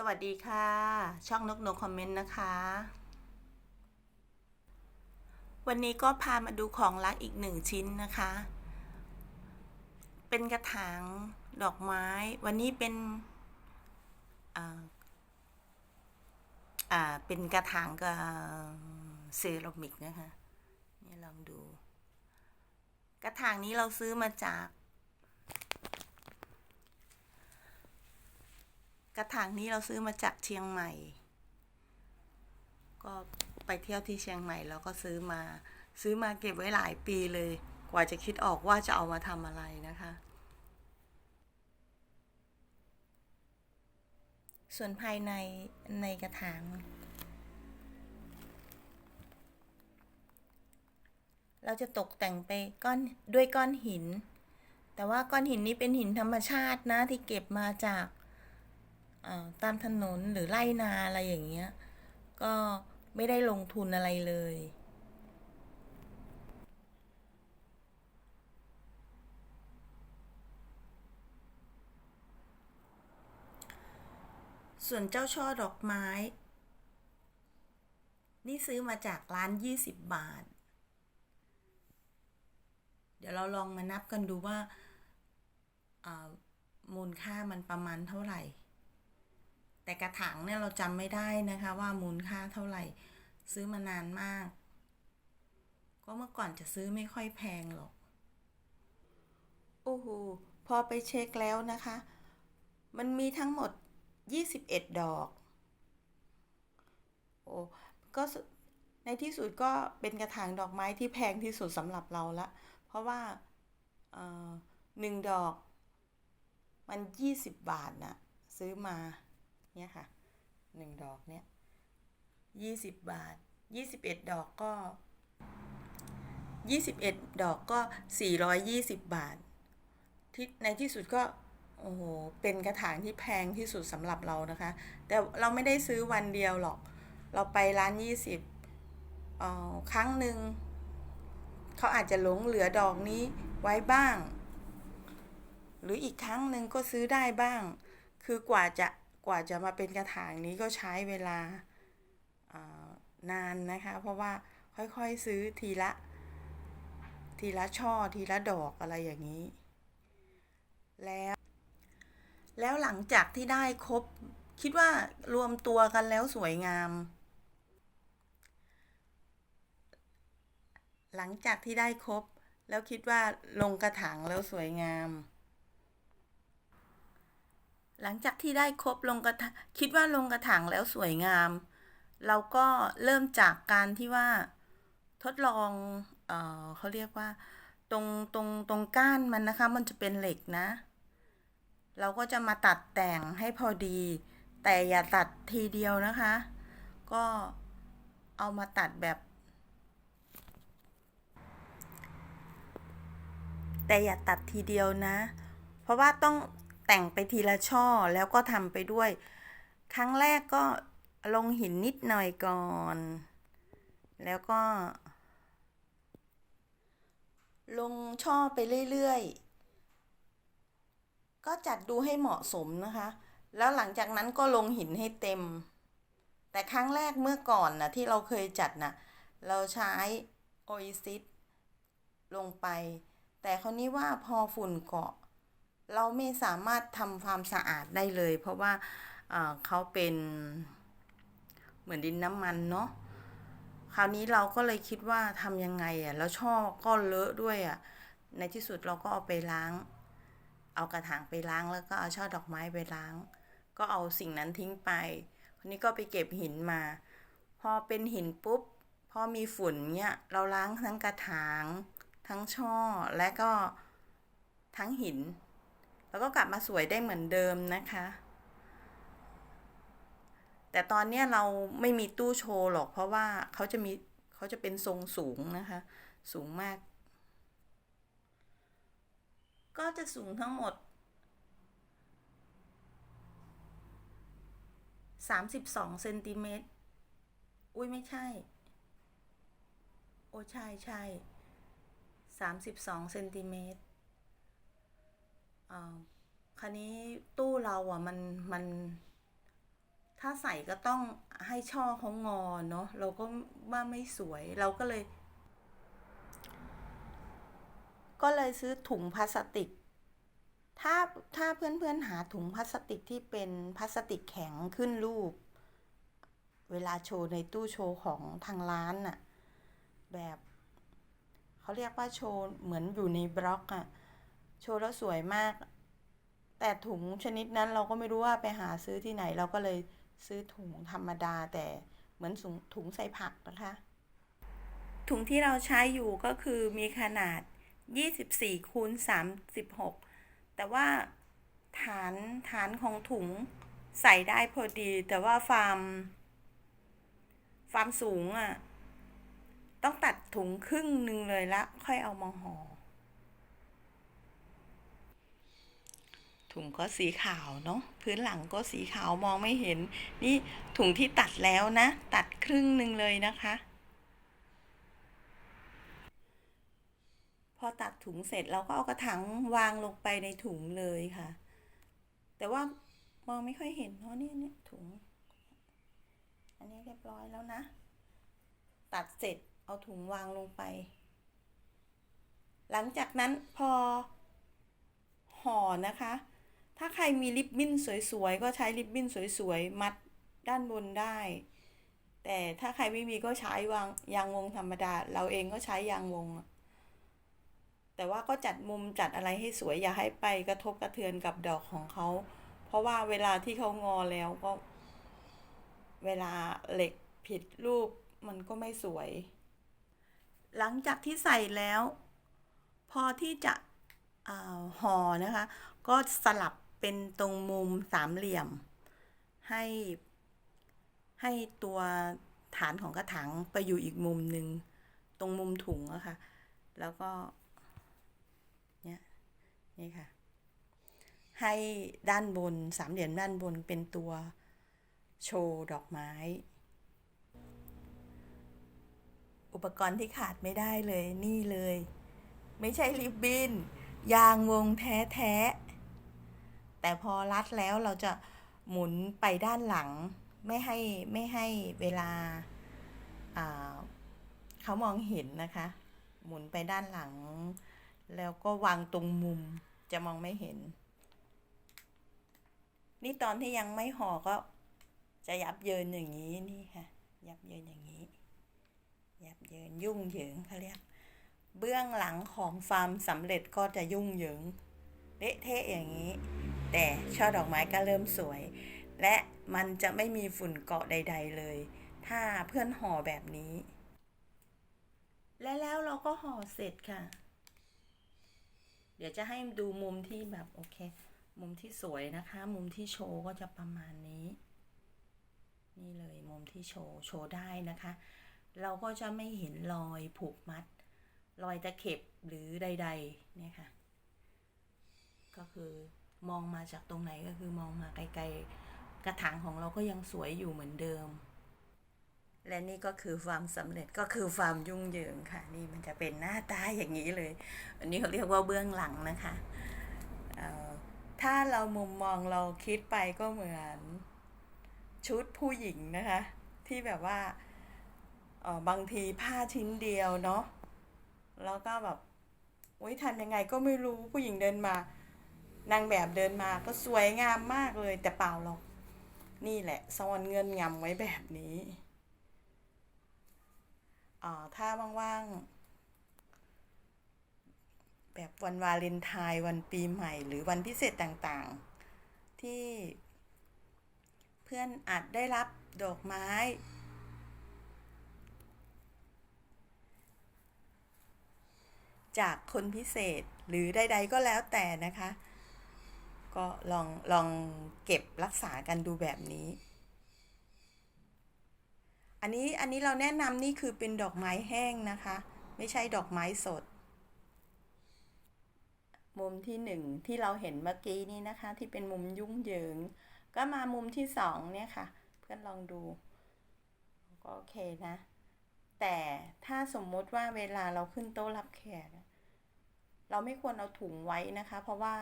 สวัสดีค่ะ ช่องนกนกคอมเมนต์นะคะ วันนี้ก็พามาดูของรักอีกหนึ่งชิ้นนะคะ เป็นกระถางดอกไม้ วันนี้เป็นอ่าอ่าเป็นกระถางกับเซรามิกนะคะนี่ลองดู กระถางนี้เราซื้อมาจาก กระถางนี้เราซื้อมาจากเชียงใหม่ ก็ไปเที่ยวที่เชียงใหม่แล้วก็ซื้อมาซื้อมาเก็บไว้หลายปีเลย กว่าจะคิดออกว่าจะเอามาทำอะไรนะคะ ส่วนภายในในกระถางเราจะตกแต่งไปก้อนด้วยก้อนหิน แต่ว่าก้อนหินนี้เป็นหินธรรมชาตินะที่เก็บมาจาก ตามถนนหรือไร่นาอะไรอย่างเงี้ย ก็ไม่ได้ลงทุนอะไรเลย ส่วนเจ้าช่อดอกไม้ นี่ซื้อมาจากร้านยี่สิบบาท เดี๋ยวเราลองมานับกันดูว่ามูลค่ามันประมาณเท่าไหร่ แต่กระถางเนี่ยเราจำไม่ได้นะคะว่ามูลค่าเท่าไหร่ ซื้อมานานมาก ก็เมื่อก่อนจะซื้อไม่ค่อยแพงหรอก โอ้โห พอไปเช็คแล้วนะคะ มันมีทั้งหมด 21 ดอก โอ้ ก็ในที่สุดก็เป็นกระถางดอกไม้ที่แพงที่สุดสำหรับเราละ เพราะว่าหนึ่งดอก มัน 20 บาทนะซื้อมา เนี่ยค่ะหนึ่งดอกเนี่ย20บาท21ดอกก็21ดอกก็420บาท ที่ในที่สุดก็โอ้โหเป็นกระถางที่แพงที่สุดสำหรับเรานะคะ แต่เราไม่ได้ซื้อวันเดียวหรอก เราไปร้าน20อ่อครั้งหนึ่งเขาอาจจะหลงเหลือดอกนี้ไว้บ้าง หรืออีกครั้งหนึ่งก็ซื้อได้บ้าง คือกว่าจะ กว่าจะมาเป็นกระถางนี้ก็ใช้เวลานานนะคะ เพราะว่าค่อยๆซื้อทีละ ทีละช่อทีละดอกอะไรอย่างนี้ แล้ว แล้วหลังจากที่ได้ครบ คิดว่ารวมตัวกันแล้วสวยงาม หลังจากที่ได้ครบ แล้วคิดว่าลงกระถางแล้วสวยงาม หลังจากที่ได้ครบลงกระคิดว่าลงกระถางแล้วสวยงาม เราก็เริ่มจากการที่ว่าทดลองเออเขาเรียกว่า ตรงตรงตรงก้านมันนะคะ มันจะเป็นเหล็กนะ เราก็จะมาตัดแต่งให้พอดี แต่อย่าตัดทีเดียวนะคะ ก็เอามาตัดแบบ แต่อย่าตัดทีเดียวนะ เพราะว่าต้อง แต่งไปทีละช่อแล้วก็ทำไปด้วย ครั้งแรกก็ลงหินนิดหน่อยก่อน แล้วก็ ลงช่อไปเรื่อยๆ ก็จัดดูให้เหมาะสมนะคะ แล้วหลังจากนั้นก็ลงหินให้เต็ม แต่ครั้งแรกเมื่อก่อนนะที่เราเคยจัดนะเราใช้โออิซิสลงไป แต่คราวนี้ว่าพอฝุ่นเกาะ เราไม่สามารถทำความสะอาดได้เลย เพราะว่าเขาเป็นเหมือนดินน้ำมันเนาะคราวนี้เราก็เลยคิดว่าทำยังไงอะ่ะแล้วช่อก็เลอะด้วยอะ่ะในที่สุดเราก็เอาไปล้าง เอากระถางไปล้างแล้วก็เอาช่อดอกไม้ไปล้าง ก็เอาสิ่งนั้นทิ้งไปคราวนี้ก็ไปเก็บหินมา พอเป็นหินปุ๊บพอมีฝุ่นเนี้ยเราล้างทั้งกระถาง ทั้งช่อและก็ทั้งหิน แล้วก็กลับมาสวยได้เหมือนเดิมนะคะ แต่ตอนนี้เราไม่มีตู้โชว์หรอก เพราะว่าเขาจะมีเขาจะเป็นทรงสูงนะคะ สูงมาก ก็จะสูงทั้งหมด 32เซนติเมตรอุ้ยไม่ใช่ โอ้ใช่ใช่32เซนติเมตร คันนี้ตู้เราอะมันมัน ถ้าใส่ก็ต้องให้ช่อเขางอเนาะเราก็ว่าไม่สวยเราก็เลย ก็เลยซื้อถุงพลาสติก ถ้าถ้าเพื่อนๆหาถุงพลาสติกที่เป็นพลาสติกแข็งขึ้นรูป เวลาโชว์ในตู้โชว์ของทางร้านน่ะ แบบ เขาเรียกว่าโชว์เหมือนอยู่ในบล็อกอะโชว์แล้วสวยมาก แต่ถุงชนิดนั้นเราก็ไม่รู้ว่าไปหาซื้อที่ไหน เราก็เลยซื้อถุงธรรมดาแต่เหมือนถุงใส่ผักนะคะ ถุงที่เราใช้อยู่ก็คือมีขนาด 24คูณ36 แต่ว่าฐานฐานของถุงใส่ได้พอดี แต่ว่าฟาร์มฟาร์มสูงอะ่ะ ต้องตัดถุงครึ่งหนึ่งเลยละ ค่อยเอามาห่อ ถุงก็สีขาวเนาะพื้นหลังก็สีขาวมองไม่เห็น นี่ถุงที่ตัดแล้วนะ ตัดครึ่งหนึ่งเลยนะคะ พอตัดถุงเสร็จเราก็เอากระถางวางลงไปในถุงเลยค่ะ แต่ว่ามองไม่ค่อยเห็นเพราะเนี่ยเนี่ยถุง อันนี้เรียบร้อยแล้วนะ ตัดเสร็จเอาถุงวางลงไป หลังจากนั้นพอห่อนะคะ ถ้าใครมีริบบิ้นสวยๆ ก็ใช้ริบบิ้นสวยๆ มัดด้านบนได้ แต่ถ้าใครไม่มีก็ใช้วางยางวงธรรมดา เราเองก็ใช้ยางวง แต่ว่าก็จัดมุมจัดอะไรให้สวย อย่าให้ไปกระทบกระเทือนกับดอกของเขา เพราะว่าเวลาที่เขางอแล้วก็ เวลาเหล็กผิดรูปมันก็ไม่สวย หลังจากที่ใส่แล้ว พอที่จะอาห่อนะคะ ก็สลับ เป็นตรงมุมสามเหลี่ยม ให้ ให้ตัวฐานของกระถางไปอยู่อีกมุมหนึ่งตรงมุมถุงอะค่ะ แล้วก็ เนี่ย นี่ค่ะ ให้ด้านบนสามเหลี่ยมด้านบนเป็นตัวโชว์ดอกไม้ อุปกรณ์ที่ขาดไม่ได้เลยนี่เลย ไม่ใช่ริบบิ้น ยางวงแท้ๆ แต่พอรัดแล้วเราจะหมุนไปด้านหลัง ไม่ให้ไม่ให้เวลาเขามองเห็นนะคะ หมุนไปด้านหลัง แล้วก็วางตรงมุมจะมองไม่เห็น นี่ตอนที่ยังไม่ห่อก็จะยับเยินอย่างนี้นี่ค่ะ ยับเยินอย่างนี้ ยับเยินยุ่งเหยิงเขาเรียกเบื้องหลังของฟาร์มสำเร็จก็จะยุ่งเหยิงเละเทะอย่างนี้ แต่ช่อดอกไม้ก็เริ่มสวย และมันจะไม่มีฝุ่นเกาะใด ๆ เลย ถ้าเพื่อนห่อแบบนี้ และแล้วเราก็ห่อเสร็จค่ะ เดี๋ยวจะให้ดูมุมที่แบบโอเค มุมที่สวยนะคะ มุมที่โชว์ก็จะประมาณนี้ นี่เลยมุมที่โชว์โชว์ได้นะคะ เราก็จะไม่เห็นรอยผูกมัด รอยตะเข็บหรือใดๆเนี่ยค่ะ ก็คือ มองมาจากตรงไหนก็คือมองมาไกลๆ กระถางของเราก็ยังสวยอยู่เหมือนเดิม และนี่ก็คือความสำเร็จก็คือความยุ่งเหยิงค่ะ นี่มันจะเป็นหน้าตาอย่างนี้เลย อันนี้เขาเรียกว่าเบื้องหลังนะคะถ้าเรามุมมองเราคิดไปก็เหมือนชุดผู้หญิงนะคะ ที่แบบว่าออบางทีผ้าชิ้นเดียวเนาะแล้วก็แบบอุ้ยทำยังไงก็ไม่รู้ผู้หญิงเดินมา นางแบบเดินมาก็สวยงามมากเลยแต่เปล่าหรอก นี่แหละซ่อนเงินงำไว้แบบนี้อ่าถ้าว่างๆ แบบวันวาเลนไทน์วันปีใหม่ หรือวันพิเศษต่างๆ ที่เพื่อนอาจได้รับดอกไม้ จากคนพิเศษหรือใดๆก็แล้วแต่นะคะ ก็ลองลองเก็บรักษากันดูแบบนี้ อันนี้อันนี้เราแนะนำนี่คือเป็นดอกไม้แห้งนะคะ ไม่ใช่ดอกไม้สด มุมที่หนึ่งที่เราเห็นเมื่อกี้นี้นะคะ ที่เป็นมุมยุ่งเหยิง ก็มามุมที่สองเนี่ยค่ะ เพื่อนลองดูก็โอเคนะ แต่ถ้าสมมติว่าเวลาเราขึ้นโต๊ะรับแขกเราไม่ควรเอาถุงไว้นะคะ เพราะว่า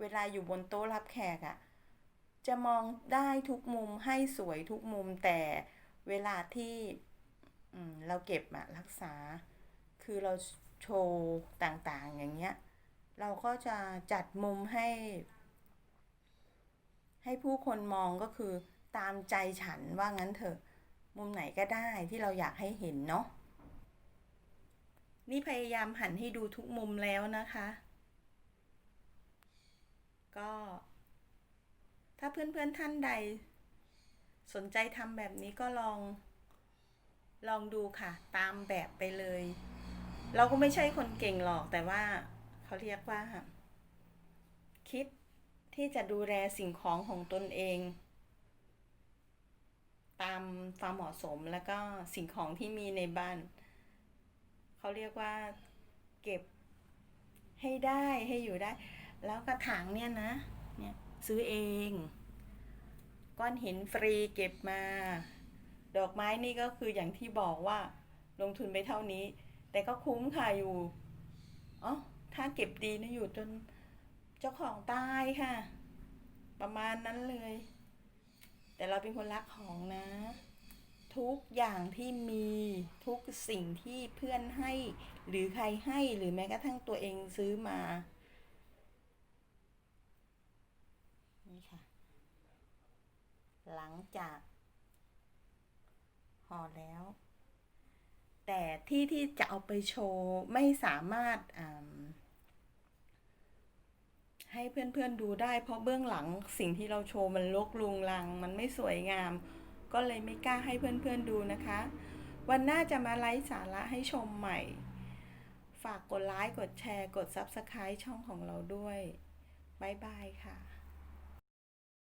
เวลาอยู่บนโต๊ะรับแขกอะ่ะ จะมองได้ทุกมุมให้สวยทุกมุมแต่เวลาที่เราเก็บอะรักษา คือเราโชว์ต่างๆ อย่างเงี้ย เราก็จะจัดมุมให้ ให้ผู้คนมองก็คือตามใจฉันว่างั้นเถอะ มุมไหนก็ได้ที่เราอยากให้เห็นเนาะนี่พยายามหันให้ดูทุกมุมแล้วนะคะ ก็ ถ้าเพื่อนๆท่านใด สนใจทำแบบนี้ก็ลอง ลองดูค่ะ ตามแบบไปเลย เราก็ไม่ใช่คนเก่งหรอกแต่ว่าเขาเรียกว่า คิดที่จะดูแลสิ่งของของตนเอง ตามความเหมาะสมแล้วก็สิ่งของที่มีในบ้าน เขาเรียกว่าเก็บให้ได้ให้อยู่ได้ แล้วกระถางเนี่ยนะ เนี่ยซื้อเอง ก้อนหินฟรีเก็บมา ดอกไม้นี่ก็คืออย่างที่บอกว่าลงทุนไปเท่านี้ แต่ก็คุ้มค่ะอยู่อ๋อถ้าเก็บดีนะอยู่จนเจ้าของตายค่ะ ประมาณนั้นเลย แต่เราเป็นคนรักของนะ ทุกอย่างที่มีทุกสิ่งที่เพื่อนให้ หรือใครให้หรือแม้กระทั่งตัวเองซื้อมา นี่ค่ะ หลังจากห่อแล้ว แต่ที่ที่จะเอาไปโชว์ ไม่สามารถให้เพื่อนๆดูได้ เพราะเบื้องหลังสิ่งที่เราโชว์มันลกลุงลัง มันไม่สวยงาม ก็เลยไม่กล้าให้เพื่อนๆดูนะคะ วันหน้าจะมาไลฟ์สาระให้ชมใหม่ ฝากกดไลค์กดแชร์ กด Subscribe ช่องของเราด้วย บ๊ายบายค่ะ